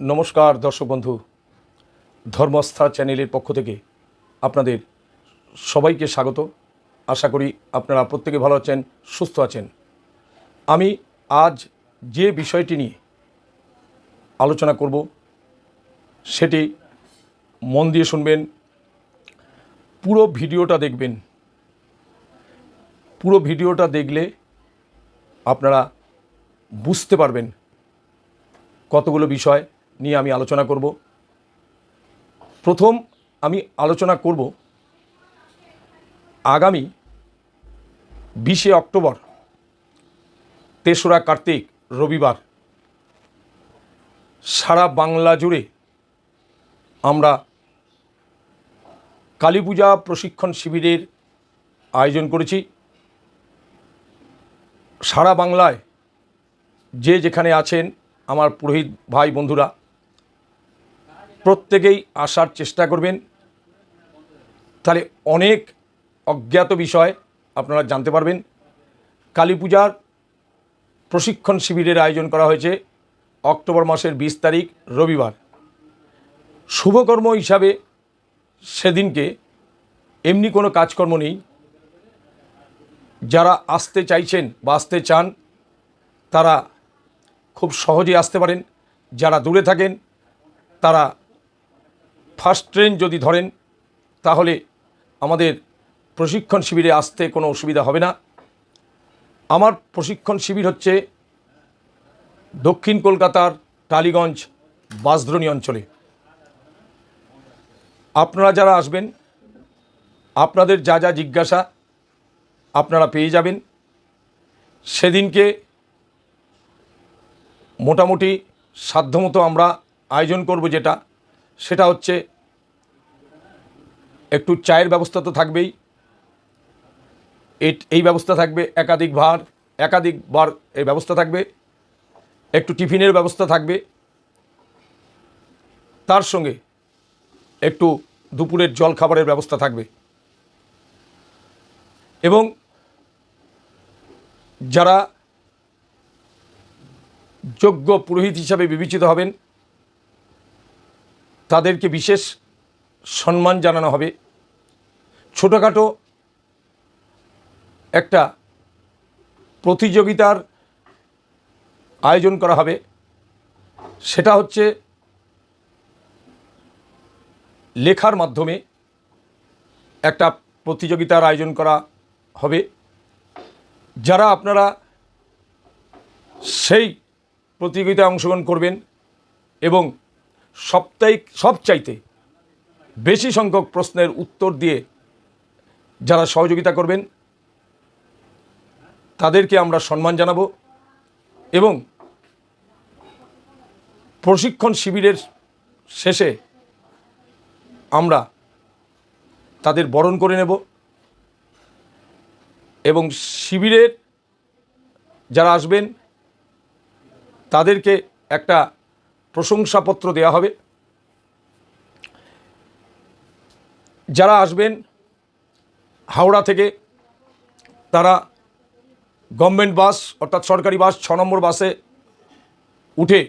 নমস্কার, দর্শক বন্ধু। ধর্মস্থা চ্যানেলের পক্ষ থেকে আপনাদের সবাইকে স্বাগত। আশা করি আপনারা প্রত্যেকে ভালো আছেন, সুস্থ আছেন। আমি আজ যে বিষয়টি নিয়ে আলোচনা করব, সেটি মন দিয়ে শুনবেন, পুরো ভিডিওটা দেখবেন। পুরো ভিডিওটা দেখলে আপনারা বুঝতে পারবেন কতগুলো বিষয় নিয়ে আমি আলোচনা করব। প্রথম আমি আলোচনা করব আগামী বিশে অক্টোবর, তেসরা কার্তিক, রবিবার। সারা বাংলা জুড়ে আমরা কালী পূজা প্রশিক্ষণ শিবিরের আয়োজন করেছি। সারা বাংলায় যে যেখানে আছেন আমার পুরোহিত ভাই বন্ধুরা প্রত্যেকেই আসার চেষ্টা করবেন। তাহলে অনেক অজ্ঞাত বিষয় আপনারা জানতে পারবেন। কালী পূজার প্রশিক্ষণ শিবিরের আয়োজন করা হয়েছে অক্টোবর মাসের বিশ তারিখ, রবিবার। শুভকর্ম হিসাবে সেদিনকে এমনি কোনো কাজকর্ম নেই। যারা আসতে চাইছেন বা আসতে চান, তারা খুব সহজে আসতে পারেন। যারা দূরে থাকেন, তারা ফার্স্ট ট্রেন যদি ধরেন, তাহলে আমাদের প্রশিক্ষণ শিবিরে আসতে কোনো অসুবিধা হবে না। আমার প্রশিক্ষণ শিবির হচ্ছে দক্ষিণ কলকাতার টালিগঞ্জ বাসদ্রণী অঞ্চলে। আপনারা যারা আসবেন, আপনাদের যা যা জিজ্ঞাসা আপনারা পেয়ে যাবেন। সেদিনকে মোটামুটি সাধ্যমতো আমরা আয়োজন করব যেটা, সেটা হচ্ছে একটু চায়ের ব্যবস্থা তো থাকবেই। এই ব্যবস্থা থাকবে একাধিক ভার একাধিক বার এই ব্যবস্থা থাকবে। একটু টিফিনের ব্যবস্থা থাকবে। তার সঙ্গে একটু দুপুরের জল খাবারের ব্যবস্থা থাকবে। এবং যারা যোগ্য পুরোহিত হিসাবে বিবেচিত হবেন, তাদেরকে বিশেষ সম্মান জানানো হবে। ছোটোখাটো একটা প্রতিযোগিতার আয়োজন করা হবে। সেটা হচ্ছে লেখার মাধ্যমে একটা প্রতিযোগিতার আয়োজন করা হবে। যারা আপনারা সেই প্রতিযোগিতায় অংশগ্রহণ করবেন এবং সাপ্তাহিক, সবচাইতে বেশি সংখ্যক প্রশ্নের উত্তর দিয়ে যারা সহযোগিতা করবেন, তাদেরকে আমরা সম্মান জানাব এবং প্রশিক্ষণ শিবিরের শেষে আমরা তাদের বরণ করে নেব এবং শিবিরের যারা আসবেন, তাদেরকে একটা প্রশংসাপত্র দেওয়া হবে। যারা আসবেন হাওড়া থেকে, তারা গভর্নমেন্ট বাস অর্থাৎ সরকারি বাস ছ নম্বর বাসে উঠে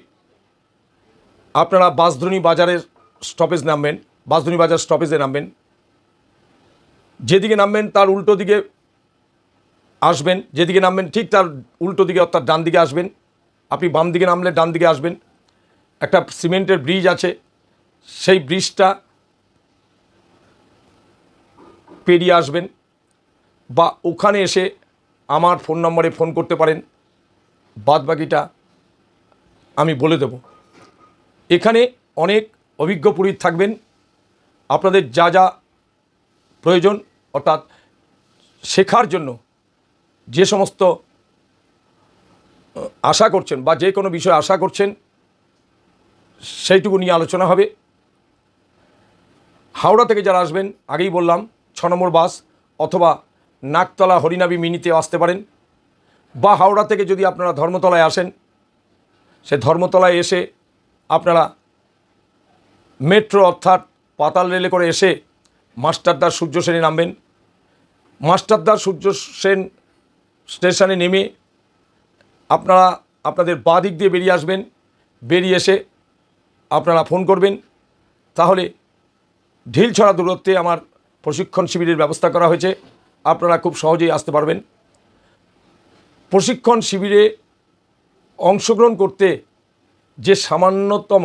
আপনারা বাসধনী বাজারের স্টপেজ নামবেন, বাসধনী বাজার স্টপেজে নামবেন। যেদিকে নামবেন তার উল্টো দিকে আসবেন, যেদিকে নামবেন ঠিক তার উল্টো দিকে অর্থাৎ ডান দিকে আসবেন। আপনি বাম দিকে নামলে ডান দিকে আসবেন। একটা সিমেন্টের ব্রিজ আছে, সেই ব্রিজটা পেরিয়ে আসবেন বা ওখানে এসে আমার ফোন নম্বরে ফোন করতে পারেন বাদ বাকিটা আমি বলে দেব। এখানে অনেক অভিজ্ঞ পুরোহিত থাকবেন, আপনাদের যা যা প্রয়োজন, অর্থাৎ শেখার জন্য যে সমস্ত আশা করছেন বা যে কোনো বিষয়ে আশা করছেন, সেইটুকু নিয়ে আলোচনা হবে। হাওড়া থেকে যারা আসবেন, আগেই বললাম ছ নম্বর বাস অথবা নাকতলা হরিনাবি মিনিতে আসতে পারেন, বা হাওড়া থেকে যদি আপনারা ধর্মতলায় আসেন, সে ধর্মতলায় এসে আপনারা মেট্রো অর্থাৎ পাতাল রেলে করে এসে মাস্টারদার সূর্য সেনে নামবেন। মাস্টারদার সূর্য সেন স্টেশনে নেমে আপনারা আপনাদের বাঁ দিক দিয়ে বেরিয়ে আসবেন, বেরিয়ে এসে আপনারা ফোন করবেন। তাহলে ঢিল ছড়া দূরত্বে আমার প্রশিক্ষণ শিবিরের ব্যবস্থা করা হয়েছে। আপনারা খুব সহজেই আসতে পারবেন। প্রশিক্ষণ শিবিরে অংশগ্রহণ করতে যে সামান্যতম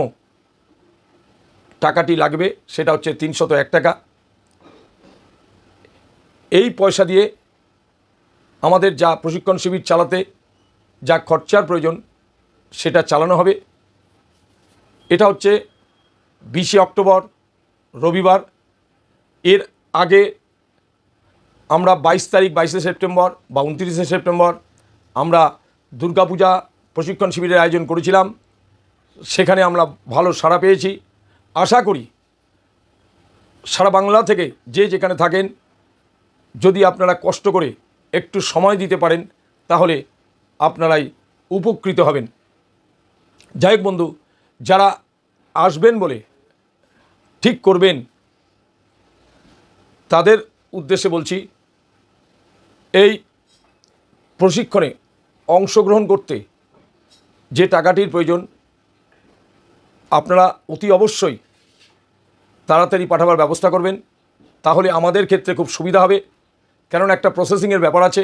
টাকাটি লাগবে, সেটা হচ্ছে তিনশত এক টাকা। এই পয়সা দিয়ে আমাদের যা প্রশিক্ষণ শিবির চালাতে, যা খরচার প্রয়োজন, সেটা চালানো হবে। এটা হচ্ছে বিশে অক্টোবর, রবিবার। এর আগে আমরা বাইশ তারিখ, বাইশে সেপ্টেম্বর বা উনত্রিশে সেপ্টেম্বর আমরা দুর্গাপূজা প্রশিক্ষণ শিবিরের আয়োজন করেছিলাম। সেখানে আমরা ভালো সাড়া পেয়েছি। আশা করি সারা বাংলা থেকে যে যেখানে থাকেন, যদি আপনারা কষ্ট করে একটু সময় দিতে পারেন, তাহলে আপনারাই উপকৃত হবেন। যাই হোক বন্ধু, যারা আসবেন বলে ঠিক করবেন তাদের উদ্দেশ্যে বলছি, এই প্রশিক্ষণে অংশগ্রহণ করতে যে টাকাটির প্রয়োজন, আপনারা অতি অবশ্যই তাড়াতাড়ি পাঠাবার ব্যবস্থা করবেন। তাহলে আমাদের ক্ষেত্রে খুব সুবিধা হবে। কেননা একটা প্রসেসিংয়ের ব্যাপার আছে।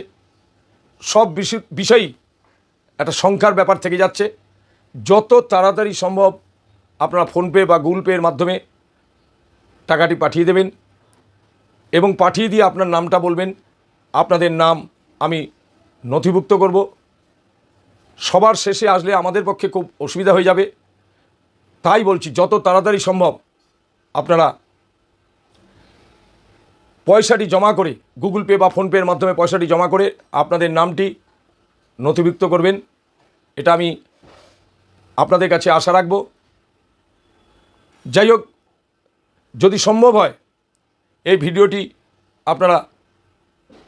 সব বিষয় বিষয়ই একটা সংখ্যার ব্যাপার থেকে যাচ্ছে। যত তাড়াতাড়ি সম্ভব আপনারা ফোনপে বা গুগল পের মাধ্যমে টাকাটি পাঠিয়ে দেবেন। এবং পাঠিয়ে দিয়ে আপনার নামটা বলবেন। আপনাদের নাম আমি নথিভুক্ত করব। সবার শেষে আসলে আমাদের পক্ষে খুব অসুবিধা হয়ে যাবে। তাই বলছি, যত তাড়াতাড়ি সম্ভব আপনারা পয়সাটি জমা করে, গুগল পে বা ফোনপের মাধ্যমে পয়সাটি জমা করে আপনাদের নামটি নথিভুক্ত করবেন। এটা আমি আপনাদের কাছে আশা রাখব। যাই হোক, যদি সম্ভব হয় এই ভিডিওটি আপনারা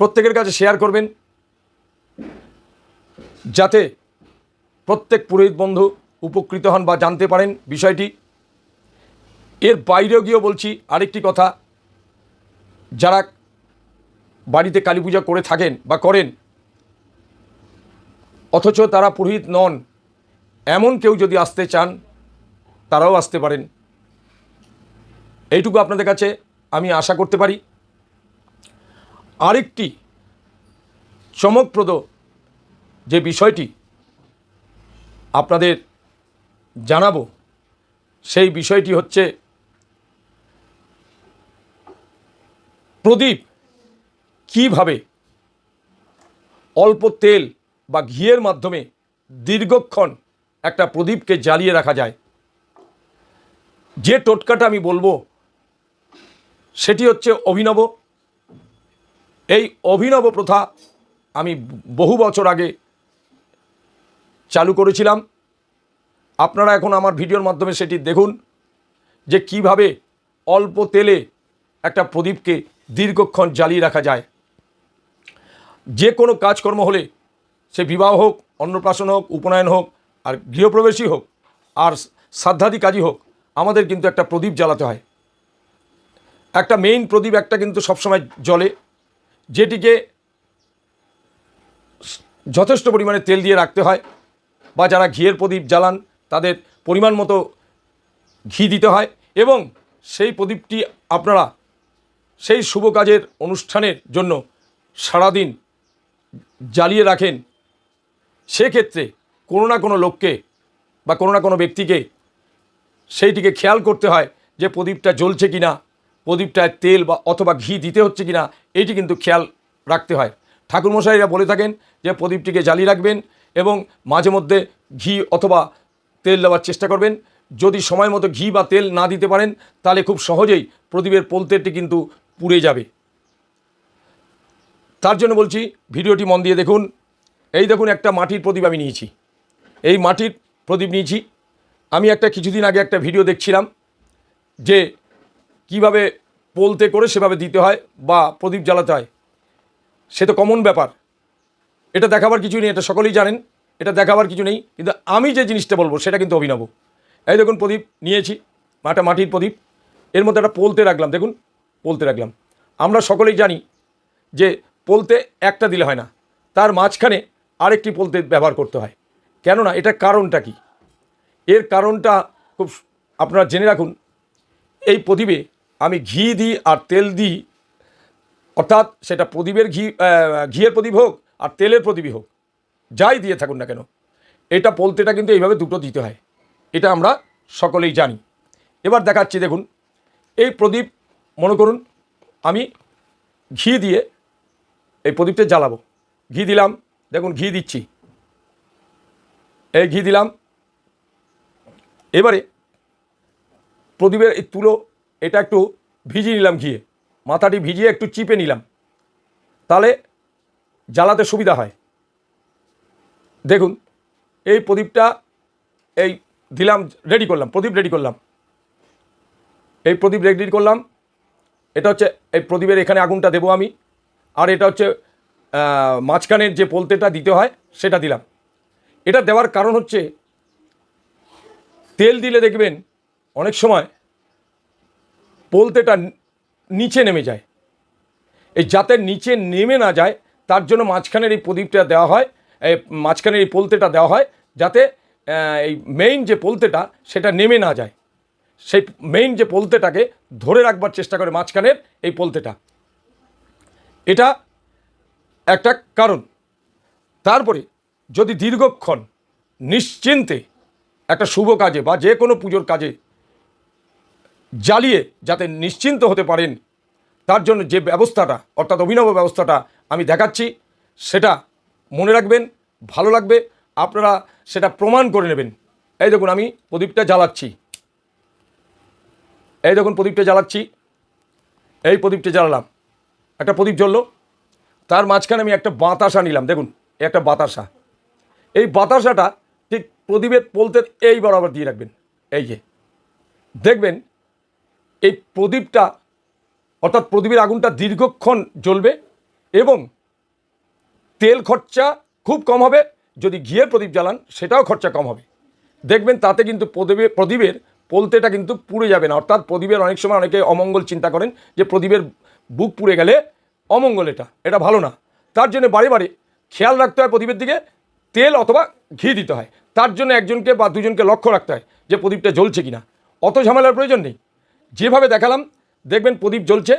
প্রত্যেকের কাছে শেয়ার করবেন যাতে প্রত্যেক পুরোহিত বন্ধু উপকৃত হন বা জানতে পারেন বিষয়টি। এর বাইরেও গিয়েও বলছি আরেকটি কথা। যারা বাড়িতে কালী পূজা করে থাকেন বা করেন, অথচ তারা পুরোহিত নন, এমন কেউ যদি আসতে চান, তারাও আসতে পারেন। এইটুকু আপনাদের কাছে আমি আশা করতে পারি। আরেকটি চমকপ্রদ যে বিষয়টি আপনাদের জানাব, সেই বিষয়টি হচ্ছে প্রদীপ কীভাবে অল্প তেল বা ঘিয়ের মাধ্যমে দীর্ঘক্ষণ একটা প্রদীপকে জ্বালিয়ে রাখা যায়। যে টোটকাটা আমি বলব সেটি হচ্ছে অভিনব। এই অভিনব প্রথা আমি বহু বছর আগে চালু করেছিলাম। আপনারা এখন আমার ভিডিওর মাধ্যমে সেটি দেখুন যে কীভাবে অল্প তেলে একটা প্রদীপকে দীর্ঘক্ষণ জ্বালিয়ে রাখা যায়। যে কোনো কাজকর্ম হলে সে বিবাহ হোক, অন্নপ্রাশন হোক, উপনয়ন হোক, আর গৃহপ্রবেশই হোক, আর শ্রাদ্ধাদি কাজই হোক, আমাদের কিন্তু একটা প্রদীপ জ্বালাতে হয়। একটা মেইন প্রদীপ একটা কিন্তু সবসময় জলে যেটিকে যথেষ্ট পরিমাণে তেল দিয়ে রাখতে হয় বা যারা ঘিয়ের প্রদীপ জ্বালান তাদের পরিমাণ মতো ঘি দিতে হয় এবং সেই প্রদীপটি আপনারা সেই শুভ কাজের অনুষ্ঠানের জন্য সারাদিন জ্বালিয়ে রাখেন। সেক্ষেত্রে কোনো না কোনো লোককে বা কোনো না কোনো ব্যক্তিকে সেইটিকে খেয়াল করতে হয় যে প্রদীপটা জ্বলছে কি না প্রদীপটায় তেল বা অথবা ঘি দিতে হচ্ছে কি না এইটি কিন্তু খেয়াল রাখতে হয়। ঠাকুরমশাইরা বলে থাকেন যে, প্রদীপটিকে জ্বালিয়ে রাখবেন এবং মাঝে মধ্যে ঘি অথবা তেল দেওয়ার চেষ্টা করবেন। যদি সময় মতো ঘি বা তেল না দিতে পারেন, তাহলে খুব সহজেই প্রদীপের পোলতেরটি কিন্তু পুড়ে যাবে। তার জন্য বলছি, ভিডিওটি মন দিয়ে দেখুন। এই দেখুন, একটা মাটির প্রদীপ আমি নিয়েছি। এই মাটির প্রদীপ নিয়েছি। আমি একটা কিছুদিন আগে একটা ভিডিও দেখছিলাম যে কীভাবে পোলতে করে সেভাবে দিতে হয় বা প্রদীপ জ্বালাতে হয়, সে তো কমন ব্যাপার। এটা দেখাবার কিছু নেই, এটা সকলেই জানেন, এটা দেখাবার কিছু নেই, কিন্তু আমি যে জিনিসটা বলব সেটা কিন্তু অভিনব। এই দেখুন প্রদীপ, নিয়েছি একটা মাটির প্রদীপ, এর মধ্যে একটা পোলতে রাখলাম, দেখুন, পোলতে রাখলাম। আমরা সকলেই জানি যে পোলতে একটা দিলে হয় না, তার মাঝখানে আরেকটি পোলতে ব্যবহার করতে হয়। কেননা এটার কারণটা কি? এর কারণটা খুব, আপনারা জেনে রাখুন, এই প্রদীপে আমি ঘি দিই আর তেল দিই, অর্থাৎ সেটা প্রদীপের ঘি ঘিয়ের প্রদীপ হোক আর তেলের প্রদীপই হোক, যাই দিয়ে থাকুন না কেন, এটা পোলতেটা কিন্তু এইভাবে দুটো দিতে হয়, এটা আমরা সকলেই জানি। এবার দেখাচ্ছি দেখুন, এই প্রদীপ, মনে করুন, আমি ঘি দিয়ে এই প্রদীপটা জ্বালাবো। ঘি দিলাম, দেখুন ঘি দিচ্ছি। এই ঘি দিলাম, এবারে প্রদীপের এই তুলো এটা একটু ভিজিয়ে নিলাম ঘিয়ে। মাথাটি ভিজিয়ে একটু চিপে নিলাম। তাহলে জ্বালাতে সুবিধা হয়। দেখুন, এই প্রদীপটা এই দিলাম রেডি করলাম, প্রদীপ রেডি করলাম। এই প্রদীপ রেডি করলাম। এটা হচ্ছে, এই প্রদীপের এখানে আগুনটা দেবো আমি। আর এটা হচ্ছে মাঝখানের যে পোলতেটা দিতে হয়, সেটা দিলাম। এটা দেওয়ার কারণ হচ্ছে, তেল দিলে দেখবেন অনেক সময় পোলতেটা নিচে নেমে যায়। এই যাতে নিচে নেমে না যায়, তার জন্য মাঝখানের এই প্রদীপটা দেওয়া হয়, এই মাঝখানের এই পোলতেটা দেওয়া হয়, যাতে এই মেইন যে পোলতেটা, সেটা নেমে না যায়। সেই মেইন যে পোলতেটাকে ধরে রাখবার চেষ্টা করে মাঝখানের এই পোলতেটা। এটা একটা কারণ। তারপরে যদি দীর্ঘক্ষণ নিশ্চিন্তে একটা শুভ কাজে বা যে কোনো পুজোর কাজে জ্বালিয়ে যাতে নিশ্চিন্ত হতে পারেন, তার জন্য যে ব্যবস্থাটা, অর্থাৎ অভিনব ব্যবস্থাটা আমি দেখাচ্ছি, সেটা মনে রাখবেন, ভালো লাগবে, আপনারা সেটা প্রমাণ করে নেবেন। এই দেখুন, আমি প্রদীপটা জ্বালাচ্ছি। এই দেখুন, প্রদীপটা জ্বালাচ্ছি। এই প্রদীপটা জ্বালালাম। একটা প্রদীপ জ্বললো। তার মাঝখানে আমি একটা বাতাসা নিলাম। দেখুন একটা বাতাসা। এই বাতাসাটা ঠিক প্রদীপের পোলতের এই বরাবর দিয়ে রাখবেন। এই যে। দেখবেন এই প্রদীপটা, অর্থাৎ প্রদীপের আগুনটা দীর্ঘক্ষণ জ্বলবে এবং তেল খরচা খুব কম হবে। যদি ঘিয়ের প্রদীপ জ্বালান, সেটাও খরচা কম হবে। দেখবেন তাতে কিন্তু প্রদীপে, প্রদীপের পোলতেটা কিন্তু পুড়ে যাবে না। অর্থাৎ প্রদীপের অনেক সময় অনেকে অমঙ্গল চিন্তা করেন যে প্রদীপের বুক পুড়ে গেলে অমঙ্গল এটা এটা ভালো না। তার জন্য বারে বারে খেয়াল রাখতে হয় প্রদীপের দিকে, তেল অথবা ঘি দিতে হয়। তার জন্য একজনকে বা দুজনকে লক্ষ্য রাখতে হয় যে প্রদীপটা জ্বলছে কিনা। অত ঝামেলার প্রয়োজন নেই। যেভাবে দেখালাম, দেখবেন প্রদীপ জ্বলছে।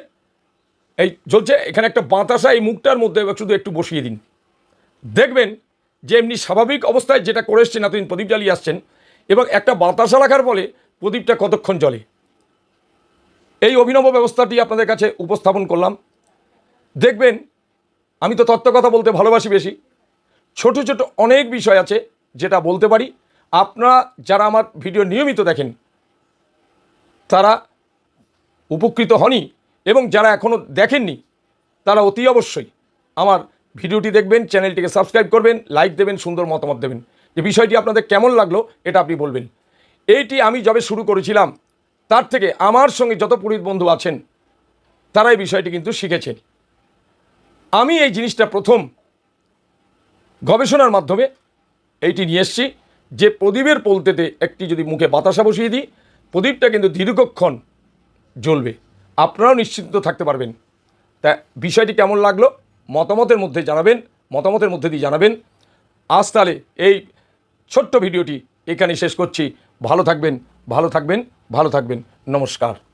এই জ্বলছে, এখানে একটা বাতাসা এই মুখটার মধ্যে শুধু একটু বসিয়ে দিন। দেখবেন যে এমনি স্বাভাবিক অবস্থায় যেটা করে এসছেন, এতদিন প্রদীপ জ্বালিয়ে আসছেন, এবং একটা বাতাসা রাখার ফলে প্রদীপটা কতক্ষণ জ্বলে। এই অভিনব ব্যবস্থাটি আপনাদের কাছে উপস্থাপন করলাম। দেখবেন, আমি তো তত্ত্ব কথা বলতে ভালোবাসি বেশি। ছোট ছোট অনেক বিষয় আছে যেটা বলতে পারি। আপনারা যারা আমার ভিডিও নিয়মিত দেখেন, তারা উপকৃত হনই এবং যারা এখনও দেখেননি, তারা অতি অবশ্যই আমার ভিডিওটি দেখবেন, চ্যানেলটিকে সাবস্ক্রাইব করবেন, লাইক দেবেন, সুন্দর মতামত দেবেন। যে বিষয়টি আপনাদের কেমন লাগল, এটা আপনি বলবেন। এইটি আমি যবে শুরু করেছিলাম, তার থেকে আমার সঙ্গে যত পুরোহিত বন্ধু আছেন, তারা এই বিষয়টি কিন্তু শিখেছেন। আমি এই জিনিসটা প্রথম গবেষণার মাধ্যমে এইটি নিয়ে এসছি, যে প্রদীপের পোলতেতে একটি যদি মুখে বাতাসা বসিয়ে দিই, প্রদীপটা কিন্তু দীর্ঘক্ষণ জ্বলবে। আপনারাও নিশ্চিন্ত থাকতে পারবেন। তা বিষয়টি কেমন লাগল? মতামতের মধ্যে জানাবেন, মতামতের মধ্যে দিয়ে জানাবেন। আজ তাহলে এই ছোট্ট ভিডিওটি এখানে শেষ করছি। ভালো থাকবেন ভালো থাকবেন ভালো থাকবেন। নমস্কার।